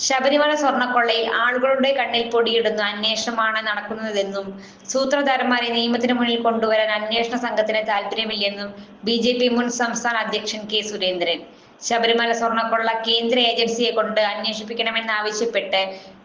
ശബരിമല സ്വർണക്കൊള്ളയിൽ ആളുകളുടെ കണ്ണിൽ പൊടിയിടുന്ന അന്വേഷണമാണ് നടക്കുന്നതെന്നും സൂത്രധാരന്മാരെ നിയമത്തിന് മുന്നിൽ കൊണ്ടുവരാൻ അന്വേഷണ സംഘത്തിന് താല്പര്യമില്ലെന്നും ബി ജെ പി മുൻ സംസ്ഥാന അധ്യക്ഷൻ കെ സുരേന്ദ്രൻ. ശബരിമല സ്വർണക്കൊള്ള കേന്ദ്ര ഏജൻസിയെ കൊണ്ട് അന്വേഷിപ്പിക്കണമെന്നാവശ്യപ്പെട്ട്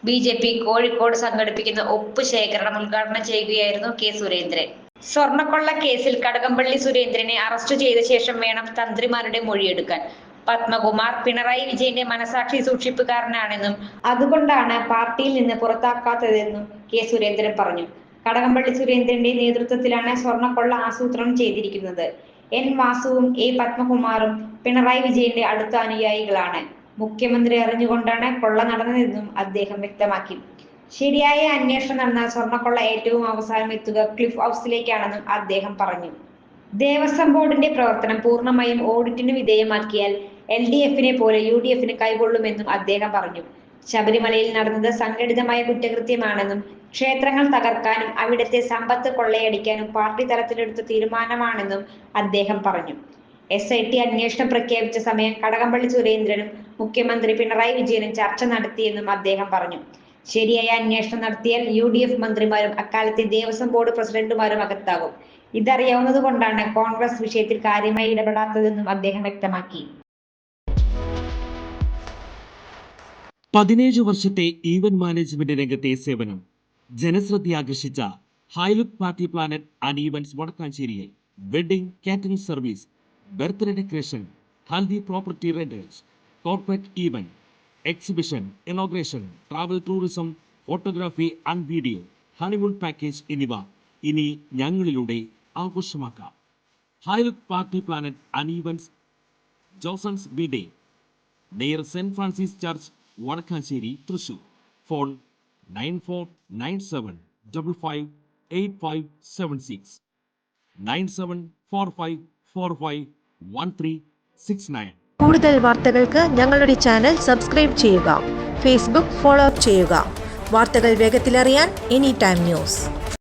ബി ജെ പി കോഴിക്കോട് സംഘടിപ്പിക്കുന്ന ഒപ്പ് ശേഖരണം ഉദ്ഘാടനം ചെയ്യുകയായിരുന്നു കെ സുരേന്ദ്രൻ. സ്വർണക്കൊള്ള കേസിൽ കടകംപള്ളി സുരേന്ദ്രനെ അറസ്റ്റ് ചെയ്ത ശേഷം വേണം തന്ത്രിമാരുടെ മൊഴിയെടുക്കാൻ. പത്മകുമാർ പിണറായി വിജയന്റെ മനസാക്ഷി സൂക്ഷിപ്പുകാരനാണെന്നും അതുകൊണ്ടാണ് പാർട്ടിയിൽ നിന്ന് പുറത്താക്കാത്തതെന്നും കെ സുരേന്ദ്രൻ പറഞ്ഞു. കടകംപള്ളി സുരേന്ദ്രന്റെ നേതൃത്വത്തിലാണ് സ്വർണക്കൊള്ള ആസൂത്രണം ചെയ്തിരിക്കുന്നത്. എൻ വാസുവും എ പത്മകുമാറും പിണറായി വിജയന്റെ അടുത്ത അനുയായികളാണ്. മുഖ്യമന്ത്രി അറിഞ്ഞുകൊണ്ടാണ് കൊള്ള നടന്നതെന്നും അദ്ദേഹം വ്യക്തമാക്കി. ശരിയായ അന്വേഷണം നടന്നാൽ സ്വർണക്കൊള്ള ഏറ്റവും അവസാനം എത്തുക ക്ലിഫ് ഹൗസിലേക്കാണെന്നും അദ്ദേഹം പറഞ്ഞു. ദേവസ്വം ബോർഡിന്റെ പ്രവർത്തനം പൂർണമായും ഓഡിറ്റിന് വിധേയമാക്കിയാൽ എൽ ഡി എഫിനെ പോലെ യു ഡി എഫിന് കൈകൊള്ളുമെന്നും അദ്ദേഹം പറഞ്ഞു. ശബരിമലയിൽ നടന്നത് സംഘടിതമായ കുറ്റകൃത്യമാണെന്നും ക്ഷേത്രങ്ങൾ തകർക്കാനും അവിടുത്തെ സമ്പത്ത് കൊള്ളയടിക്കാനും പാർട്ടി തലത്തിലെടുത്ത തീരുമാനമാണെന്നും അദ്ദേഹം പറഞ്ഞു. എസ് ഐ ടി അന്വേഷണം പ്രഖ്യാപിച്ച സമയം കടകംപള്ളി സുരേന്ദ്രനും മുഖ്യമന്ത്രി പിണറായി വിജയനും ചർച്ച നടത്തിയെന്നും അദ്ദേഹം പറഞ്ഞു. ശരിയായ അന്വേഷണം നടത്തിയാൽ യു ഡി എഫ് മന്ത്രിമാരും അക്കാലത്തെ ദേവസ്വം ബോർഡ് പ്രസിഡന്റുമാരും അകത്താകും. ഇതറിയാവുന്നത് കൊണ്ടാണ് കോൺഗ്രസ് വിഷയത്തിൽ കാര്യമായി ഇടപെടാത്തതെന്നും അദ്ദേഹം വ്യക്തമാക്കി. പതിനേഴ് വർഷത്തെ ഈവന്റ് മാനേജ്മെന്റ് രംഗത്തെ സേവനം. ജനശ്രദ്ധ ആകർഷിച്ച Hylook party planet and events വടക്കാഞ്ചേരിയെ wedding catering service birthday decoration haldi property renters corporate event exhibition inauguration travel tourism photography and video honeymoon package എന്നിവ ഇനി ഞങ്ങളിലൂടെ ആഘോഷമാക്കാം. ഹൈലത്ത് പാർട്ടി പ്ലാനറ്റ് അനീവൻസ് ജോസൺസ് ബി day near Saint Francis church Vadakkanchery Thrissur. Phone nine four nine seven double five eight five seven six. Nine seven four five four five one three six nine. കൂടുതൽ വാർത്തകൾക്ക് ഞങ്ങളുടെ ചാനൽ സബ്സ്ക്രൈബ് ചെയ്യുക. Facebook follow up ചെയ്യുക. വാർത്തകൾ വേഗത്തിലറിയാൻ any time news.